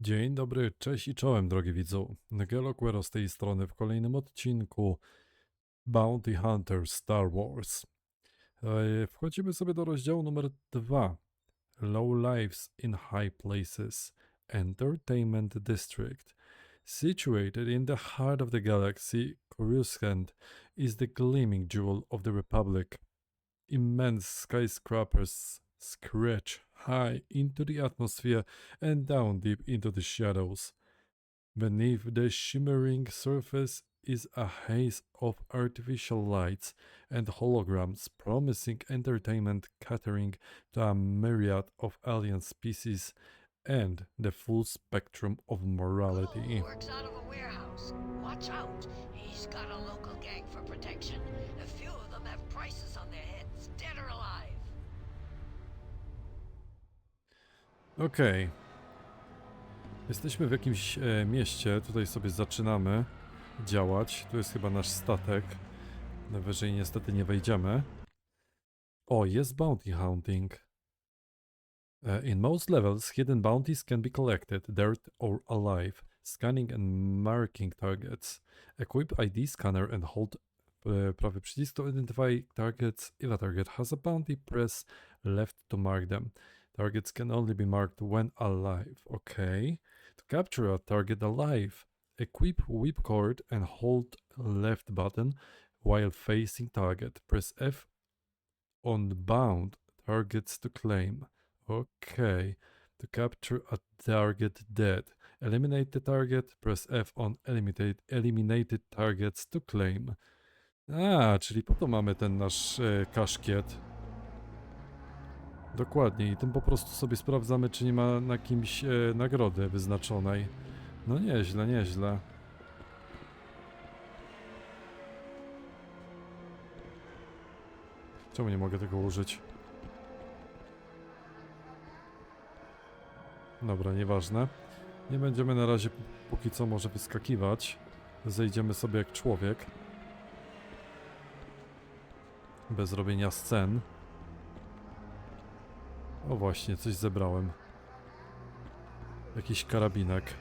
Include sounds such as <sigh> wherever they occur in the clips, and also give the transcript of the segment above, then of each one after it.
Dzień dobry, cześć i czołem, drogi widzu. Geloquero z tej strony w kolejnym odcinku Bounty Hunter Star Wars. E, Wchodzimy sobie do rozdziału numer 2. Low Lives in High Places Entertainment District. Situated in the heart of the galaxy, Coruscant is the gleaming jewel of the Republic. Immense skyscrapers scratch high into the atmosphere and down deep into the shadows. Beneath the shimmering surface is a haze of artificial lights and holograms promising entertainment catering to a myriad of alien species and the full spectrum of morality. Works out of a warehouse. Watch out. He's got a local gang for protection. A few of them have prices on their heads, dead or alive. Okej. Jesteśmy w jakimś e, mieście. Tutaj sobie zaczynamy działać. Tu jest chyba nasz statek. Najwyżej niestety nie wejdziemy. O, jest bounty hunting. Uh, in most levels, hidden bounties can be collected, dirt or alive, scanning and marking targets. Equip ID scanner and hold uh, prawy przycisk to identify targets. If a target has a bounty, press left to mark them. Targets can only be marked when alive. Okay. To capture a target alive, equip whipcord and hold left button while facing target. Press F on bound targets to claim. Okay. To capture a target dead, eliminate the target. Press F on eliminate eliminated targets to claim. A, czyli po to mamy ten nasz e, kaszkiet. Dokładnie, i tym po prostu sobie sprawdzamy, czy nie ma na kimś e, nagrody wyznaczonej. No nieźle, nieźle. Czemu nie mogę tego użyć? Dobra, nieważne. Nie będziemy na razie póki co może wyskakiwać. Zejdziemy sobie jak człowiek. Bez robienia scen. O właśnie, coś zebrałem. Jakiś karabinek.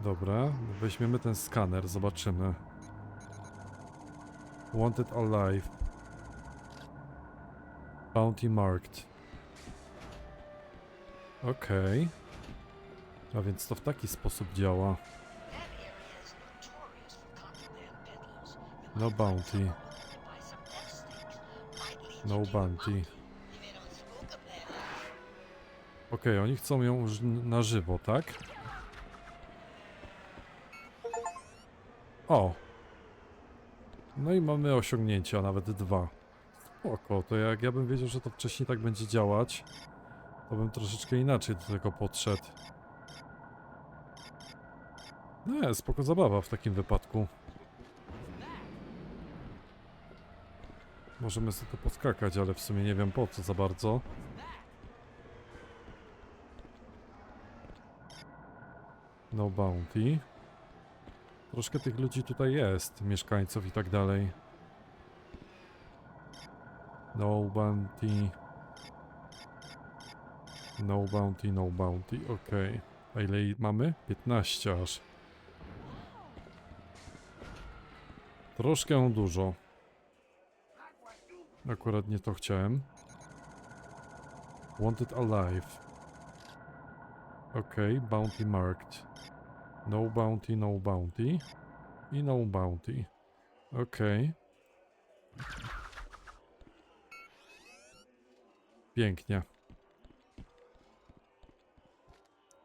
Dobra, weźmiemy ten skaner, zobaczymy. Wanted alive. Bounty marked. Okej. A więc to w taki sposób działa. That area is notorious Okej, oni chcą ją już na żywo, tak? O! No i mamy osiągnięcia, nawet dwa. Spoko, to jak ja bym wiedział, że to wcześniej tak będzie działać, to bym troszeczkę inaczej do tego podszedł. Nie, spoko zabawa w takim wypadku. Możemy sobie to podskakać, ale w sumie nie wiem po co za bardzo. No bounty. Troszkę tych ludzi tutaj jest, mieszkańców i tak dalej. No bounty. No bounty, no bounty, okej. A ile mamy? 15 aż. Troszkę dużo. Akurat nie to chciałem. Wanted alive. Okej, bounty marked. No bounty, no bounty. I no bounty. Okej. Pięknie.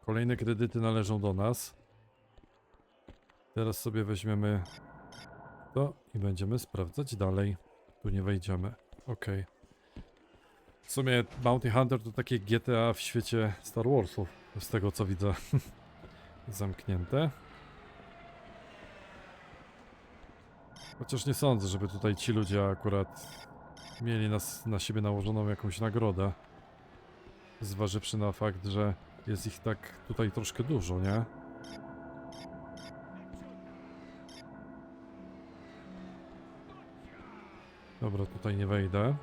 Kolejne kredyty należą do nas. Teraz sobie weźmiemy to i będziemy sprawdzać dalej. Tu nie wejdziemy. Okej. W sumie Bounty Hunter to takie GTA w świecie Star Warsów, z tego co widzę. <laughs> Zamknięte. Chociaż nie sądzę, żeby tutaj ci ludzie akurat mieli nas, na siebie nałożoną jakąś nagrodę. Zważywszy na fakt, że jest ich tak tutaj troszkę dużo, nie? Dobra, tutaj nie wejdę.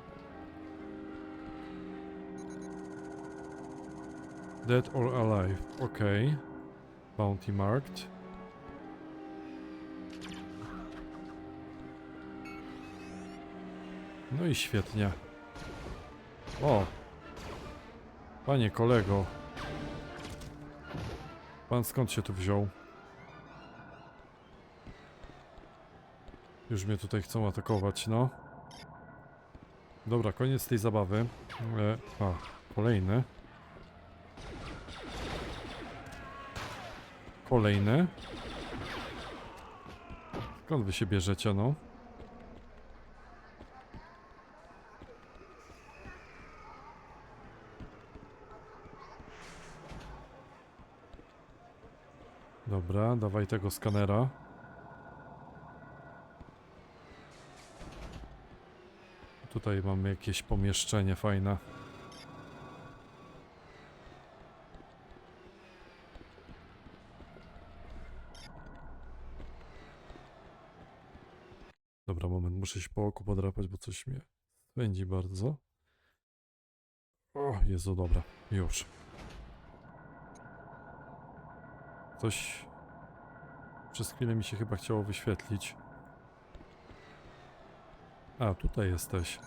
Dead or alive. Okej. Bounty marked. No i świetnie. O! Panie kolego. Pan skąd się tu wziął? Już mnie tutaj chcą atakować, no. Dobra, koniec tej zabawy. E, a, kolejny. Kolejny. Skąd wy się bierzecie, no? Dobra, dawaj tego skanera. Tutaj mamy jakieś pomieszczenie fajne. Dobra, moment, muszę się po oku podrapać, bo coś mnie swędzi bardzo. O, Jezu, dobra, już. Coś przez chwilę mi się chyba chciało wyświetlić. A, tutaj jesteś.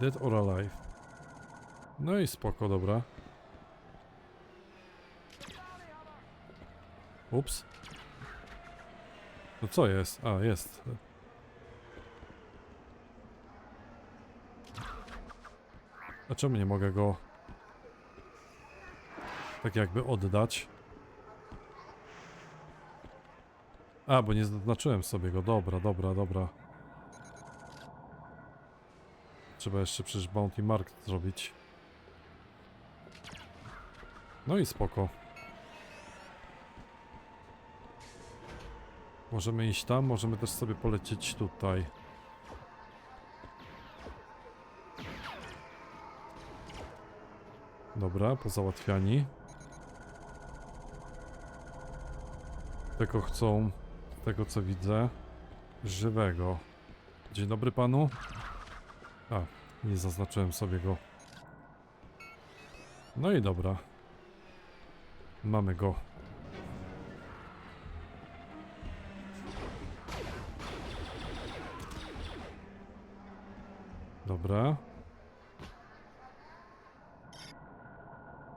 Dead or alive. No i spoko, dobra. Ups. No co jest? A, jest. A czemu nie mogę go tak jakby oddać? A, bo nie zaznaczyłem sobie go. Dobra, dobra, dobra. Trzeba jeszcze przecież Bounty Mark zrobić. No i spoko. Możemy iść tam, możemy też sobie polecieć tutaj. Dobra, pozałatwiani. Tego chcą, tego co widzę, żywego. Dzień dobry panu. A, nie zaznaczyłem sobie go. No i dobra. Mamy go. Dobra.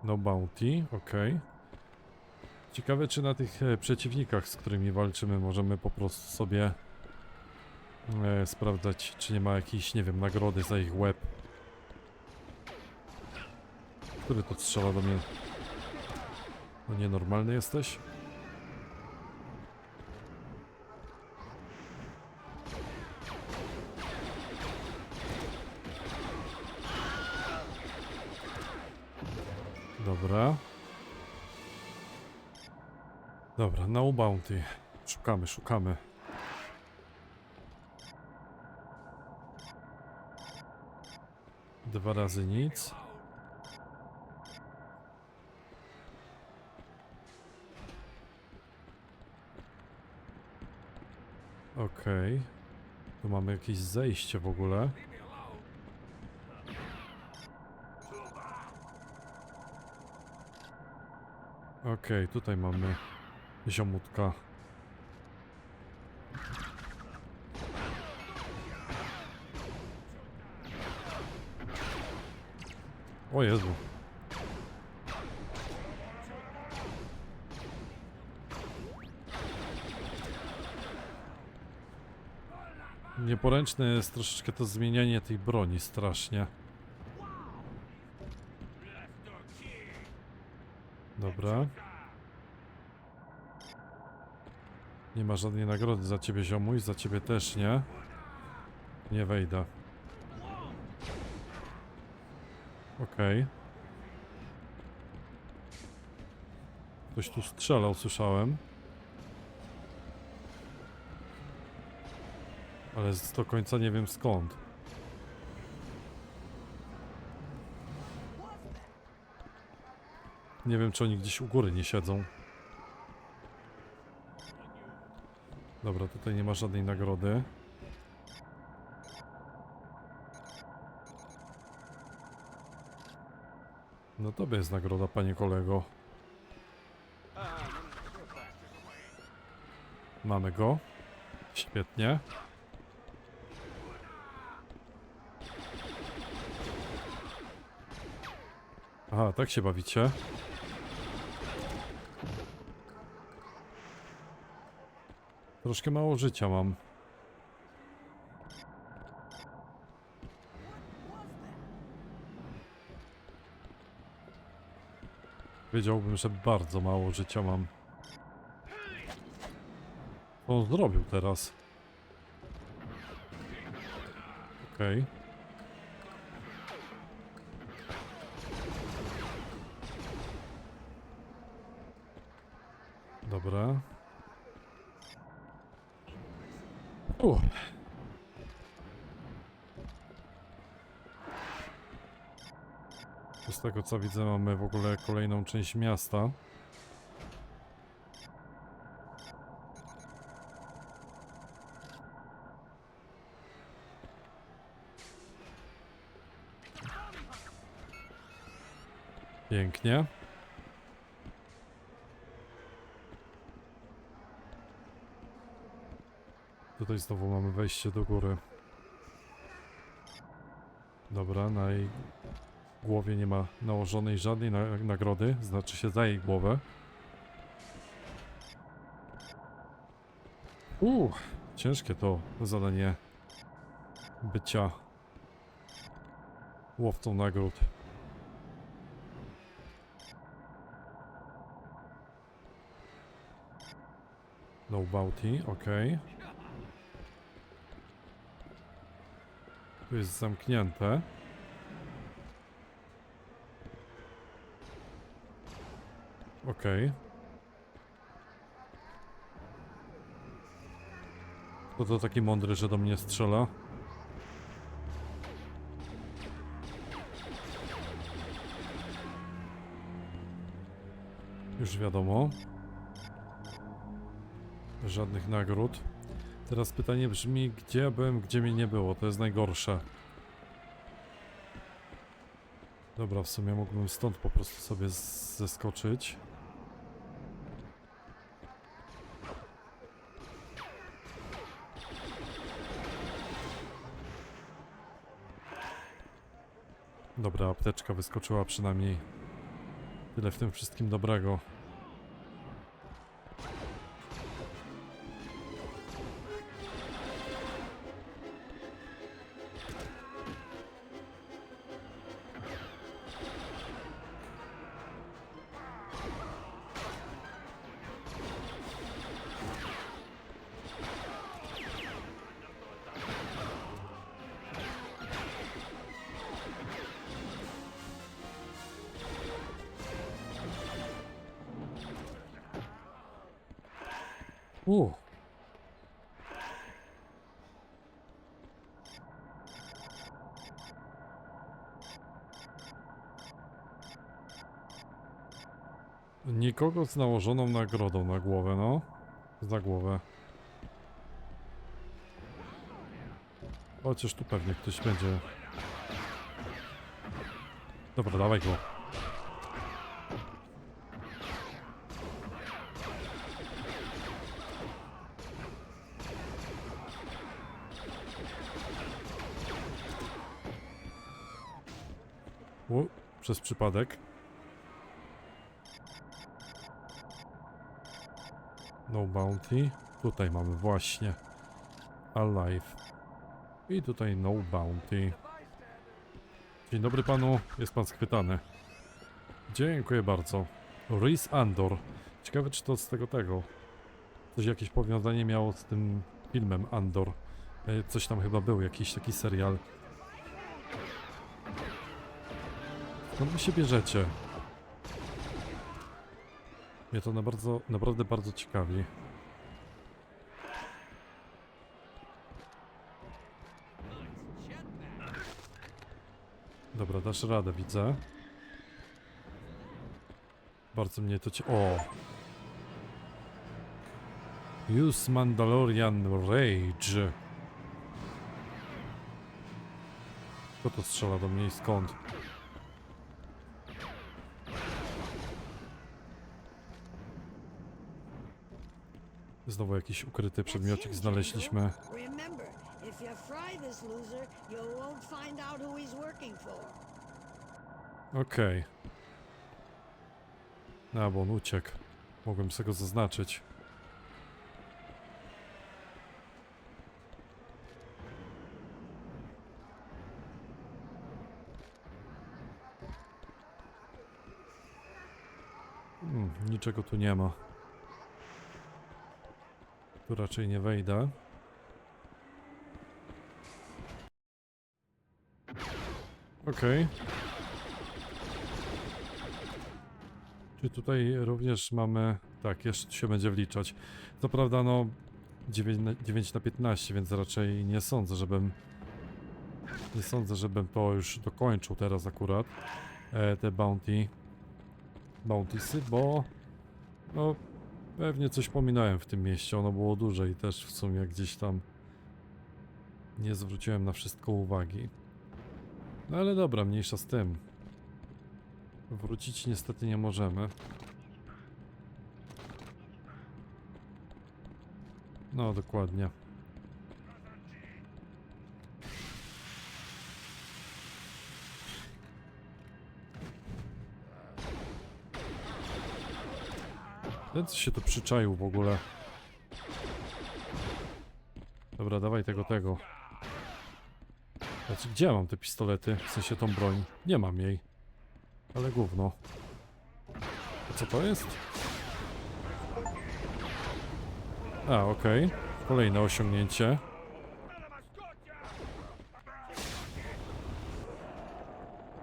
No bounty, ok. Ciekawe, czy na tych e, przeciwnikach, z którymi walczymy, możemy po prostu sobie e, sprawdzać, czy nie ma jakiejś, nie wiem, nagrody za ich łeb. Który to strzela do mnie? No nienormalny jesteś? Dobra, no bounty. Szukamy, szukamy. Dwa razy nic. Okej. Tu mamy jakieś zejście w ogóle. Okej, tutaj mamy ziomutka. O Jezu. Nieporęczne jest troszeczkę to zmienianie tej broni strasznie. Dobra. Nie ma żadnej nagrody za ciebie ziomuś, za ciebie też nie. Nie wejdę. Okej. Ktoś tu strzelał, słyszałem. Ale do końca nie wiem skąd. Nie wiem, czy oni gdzieś u góry nie siedzą. Dobra, tutaj nie ma żadnej nagrody. No tobie jest nagroda, panie kolego. Mamy go. Świetnie. Aha, tak się bawicie. Troszkę mało życia mam. Wiedziałbym, że bardzo mało życia mam. Co on zrobił teraz? Okej. Dobra. Z tego co widzę mamy w ogóle kolejną część miasta. Pięknie. Tutaj znowu mamy wejście do góry. Dobra, na jej głowie nie ma nałożonej żadnej na nagrody, znaczy się za jej głowę. Uuu, ciężkie to zadanie bycia łowcą nagród. No bounty, okej. Tu jest zamknięte. Okej. To to taki mądry, że do mnie strzela. Już wiadomo. Żadnych nagród. Teraz pytanie brzmi, gdzie byłem, gdzie mnie nie było. To jest najgorsze. Dobra, w sumie mógłbym stąd po prostu sobie zeskoczyć. Dobra, apteczka wyskoczyła przynajmniej. Tyle w tym wszystkim dobrego. Nikogo z nałożoną nagrodą na głowę, no. Za głowę. Chociaż tu pewnie ktoś będzie. Dobra, dawaj go. U, przez przypadek. No bounty. Tutaj mamy właśnie. Alive. I tutaj no bounty. Dzień dobry panu, jest pan schwytany. Dziękuję bardzo. Rhys Andor. Ciekawe czy to z tego tego. Coś jakieś powiązanie miało z tym filmem Andor. E, Coś tam chyba był, jakiś taki serial. Skąd wy się bierzecie? Mnie to na bardzo, naprawdę bardzo ciekawi. Dobra, dasz radę, widzę. Bardzo mnie to cie... O! Use Mandalorian Rage. Kto to strzela do mnie i skąd? Znowu jakiś ukryty przedmiocik znaleźliśmy. Django. Remember, if you fry this loser, you won't find out who he's working for. Okej. A, bo on uciekł. Mogłem sobie go zaznaczyć. Hmm, niczego tu nie ma. Tu raczej nie wejdę. Okej. Czy tutaj również mamy... Tak, jeszcze się będzie wliczać. Co prawda, no... 9 na, 9 na 15, więc raczej nie sądzę, żebym... Nie sądzę, żebym to już dokończył teraz akurat. E, te bounty... Bountiesy, bo... No... Pewnie coś pominąłem w tym mieście. Ono było duże i też w sumie gdzieś tam... Nie zwróciłem na wszystko uwagi. No ale dobra, mniejsza z tym. Wrócić niestety nie możemy. No, dokładnie. Ten się tu przyczaił w ogóle. Dobra, dawaj tego, tego. Znaczy, gdzie mam te pistolety? W sensie tą broń. Nie mam jej. Ale gówno. A co to jest? A, okej. Kolejne osiągnięcie.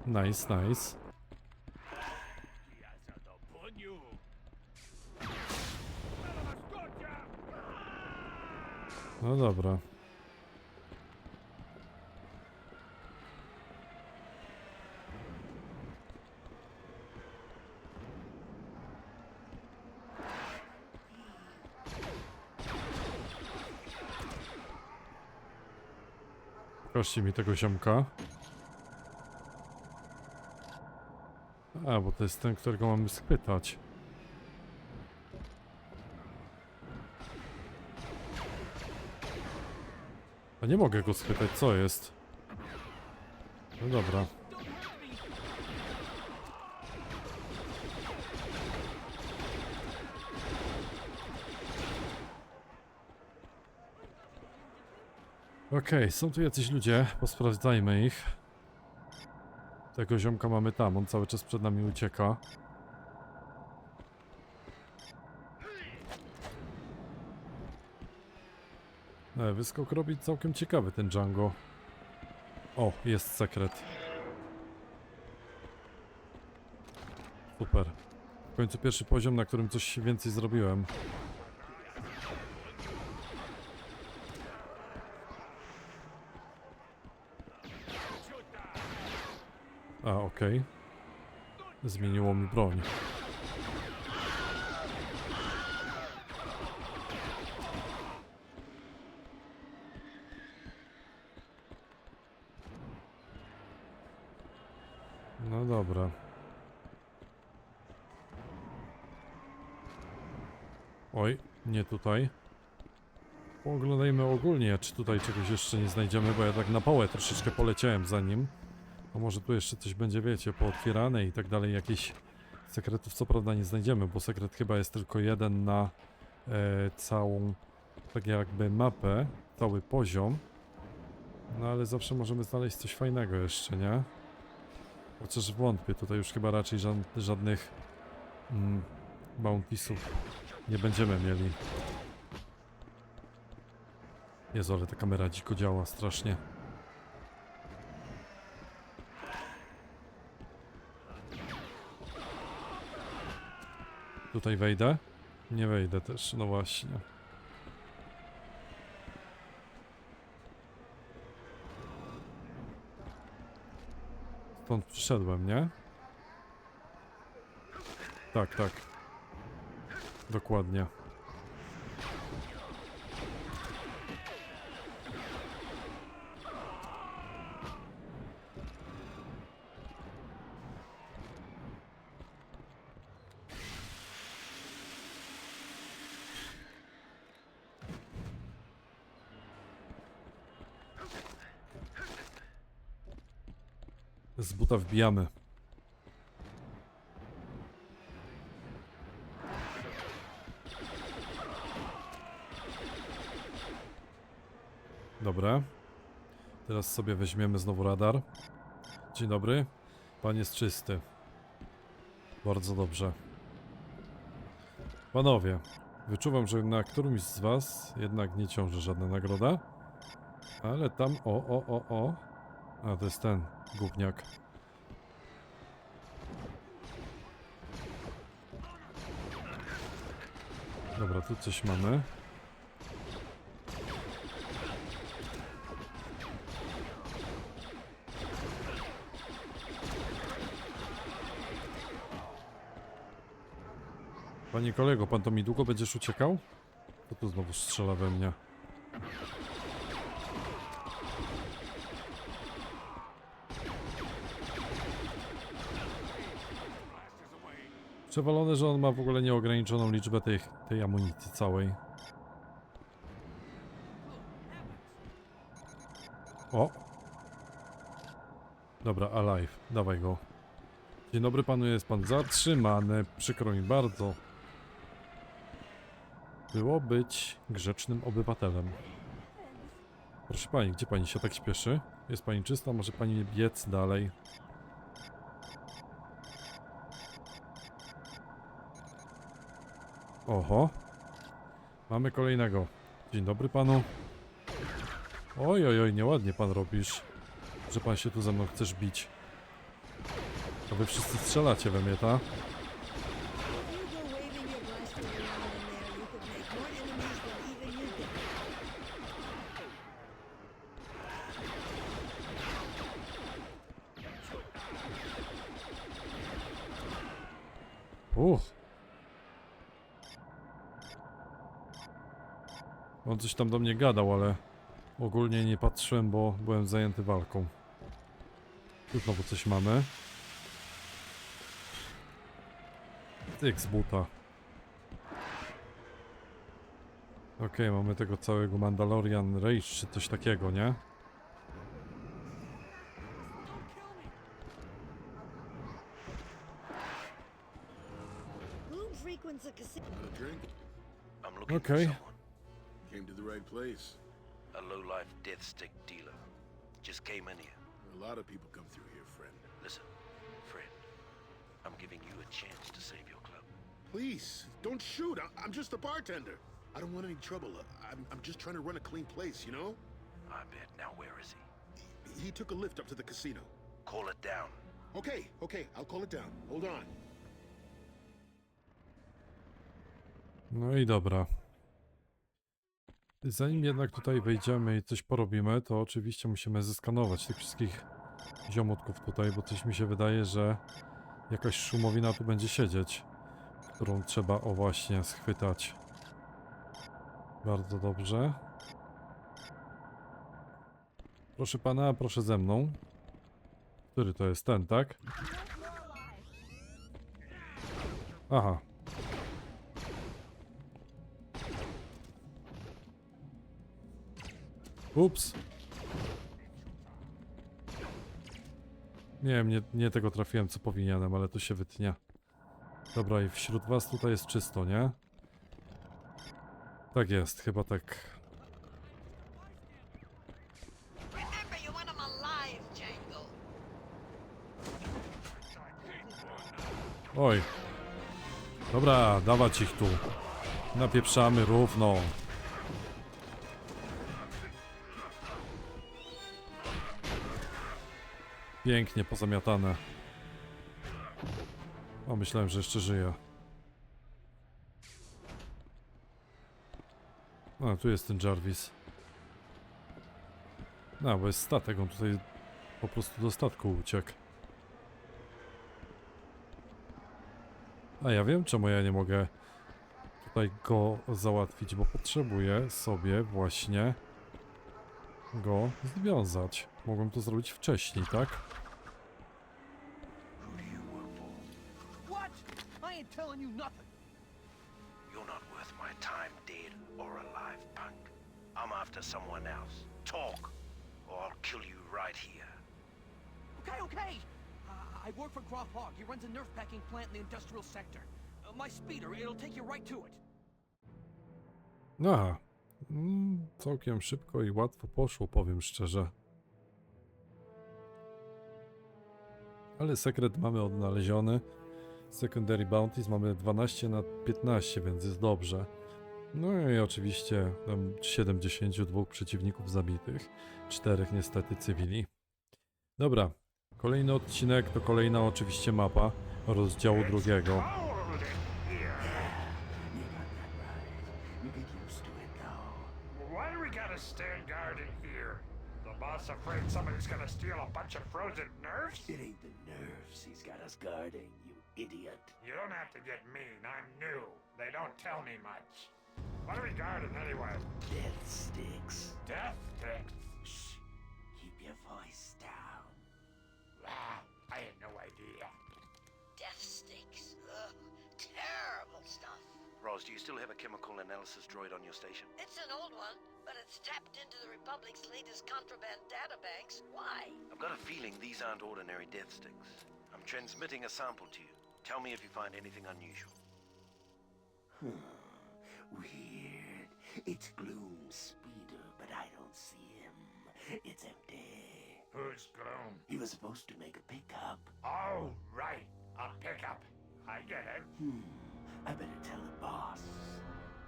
Nice, nice. No dobra. Pokażcie mi tego ziomka. A, bo to jest ten, którego mamy schwytać. A nie mogę go schwytać, co jest? No dobra. Okej, są tu jacyś ludzie, posprawdzajmy ich. Tego ziomka mamy tam, on cały czas przed nami ucieka. E, wyskok robi całkiem ciekawy ten Django. O, jest sekret. Super. W końcu pierwszy poziom, na którym coś więcej zrobiłem. A, okej. Zmieniło mi broń. No dobra. Oj, nie tutaj. Pooglądajmy ogólnie, czy tutaj czegoś jeszcze nie znajdziemy, bo ja tak na pałę troszeczkę poleciałem za nim. A może tu jeszcze coś będzie, wiecie, pootwierane i tak dalej, jakichś sekretów co prawda nie znajdziemy, bo sekret chyba jest tylko jeden na e, całą, tak jakby mapę, cały poziom. No ale zawsze możemy znaleźć coś fajnego jeszcze, nie? Chociaż wątpię, tutaj już chyba raczej żad, żadnych mm, nie będziemy mieli. Jezu, ale ta kamera dziko działa strasznie. Tutaj wejdę? Nie wejdę też, no właśnie. Stąd przyszedłem, nie? Tak, tak. Dokładnie. Buta wbijamy. Dobra. Teraz sobie weźmiemy znowu radar. Dzień dobry. Pan jest czysty. Bardzo dobrze. Panowie, wyczuwam, że na którymś z was jednak nie ciąży żadna nagroda. Ale tam, o, o, o, o. A, to jest ten, gówniak. Dobra, tu coś mamy. Panie kolego, pan to mi długo będziesz uciekał? To tu znowu strzela we mnie. Przewalone, że on ma w ogóle nieograniczoną liczbę tej, amunicji całej. O! Dobra, alive. Dawaj go. Dzień dobry panu, jest pan zatrzymany. Przykro mi bardzo. Było być grzecznym obywatelem. Proszę pani, gdzie pani się tak śpieszy? Jest pani czysta, może pani biec dalej. Oho. Mamy kolejnego. Dzień dobry panu. Oj, oj, oj, nieładnie pan robisz. Że pan się tu ze mną chcesz bić. To wy wszyscy strzelacie we mnie, ta? Coś tam do mnie gadał, ale ogólnie nie patrzyłem, bo byłem zajęty walką. Tu znowu coś mamy. Tyk z buta. Okej, mamy tego całego Mandalorian Rage czy coś takiego, nie? Looking Okay. For someone. Came to the right place. A low-life death stick dealer. Just came in here. A lot of people come through here, friend. Listen, friend. I'm giving you a chance to save your club. Please, don't shoot. I- I'm just a bartender. I don't want any trouble. I'm, I'm just trying to run a clean place, you know? I bet. Now where is he? He took a lift up to the casino. Call it down. Okay, okay, I'll call it down. Hold on. No i dobra. Zanim jednak tutaj wejdziemy i coś porobimy, to oczywiście musimy zeskanować tych wszystkich ziomotków tutaj, bo coś mi się wydaje, że jakaś szumowina tu będzie siedzieć, którą trzeba o właśnie schwytać. Bardzo dobrze. Proszę pana, proszę ze mną. Który to jest ten, tak? Aha, Ups. Nie wiem, nie, nie tego trafiłem, co powinienem, ale to się wytnie. Dobra, i wśród was tutaj jest czysto, nie? Tak jest, chyba tak. Oj. Dobra, dawać ich tu. Napieprzamy równo. Pięknie pozamiatane. O, myślałem, że jeszcze żyje. A, tu jest ten Jarvis. No, bo jest statek, on tutaj po prostu do statku uciekł. A ja wiem, czemu ja nie mogę tutaj go załatwić, bo potrzebuję sobie właśnie go związać. Mogłem to zrobić wcześniej, tak? What? I ain't telling you nothing. You're not worth my time, dead or alive, punk. I'm after someone else. Talk, or I'll kill you right here. Okay, okay. I work for Groff Hogg. He runs a nerf packing plant in the industrial sector. Uh, my speeder, it'll take you right to it. Aha. Mm, całkiem szybko i łatwo poszło, powiem szczerze. Ale sekret mamy odnaleziony. Secondary Bounties mamy 12 na 15, więc jest dobrze. No i oczywiście tam 72 przeciwników zabitych, 4 niestety cywili. Dobra, kolejny odcinek to kolejna oczywiście mapa rozdziału drugiego. Boss afraid somebody's gonna steal a bunch of frozen nerves? It ain't the nerves he's got us guarding, you idiot. You don't have to get mean. I'm new. They don't tell me much. What are we guarding anyway? Death sticks. Death sticks? Shh. Keep your voice down. Ah, I had no idea. Death sticks. Ugh, terrible stuff. Roz, do you still have a chemical analysis droid on your station? It's an old one, but it's tapped into the Republic's latest contraband databanks. Why? I've got a feeling these aren't ordinary death sticks. I'm transmitting a sample to you. Tell me if you find anything unusual. Weird. It's Gloom's speeder, but I don't see him. It's empty. Who's Gloom? He was supposed to make a pickup. Oh, right. A pickup. I get it. Hmm. I better tell the boss.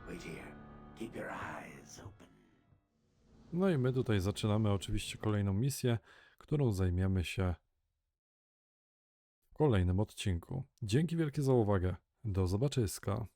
Wait here. Keep your eyes open. No i my tutaj zaczynamy oczywiście kolejną misję, którą zajmiemy się w kolejnym odcinku. Dzięki wielkie za uwagę. Do zobaczyska.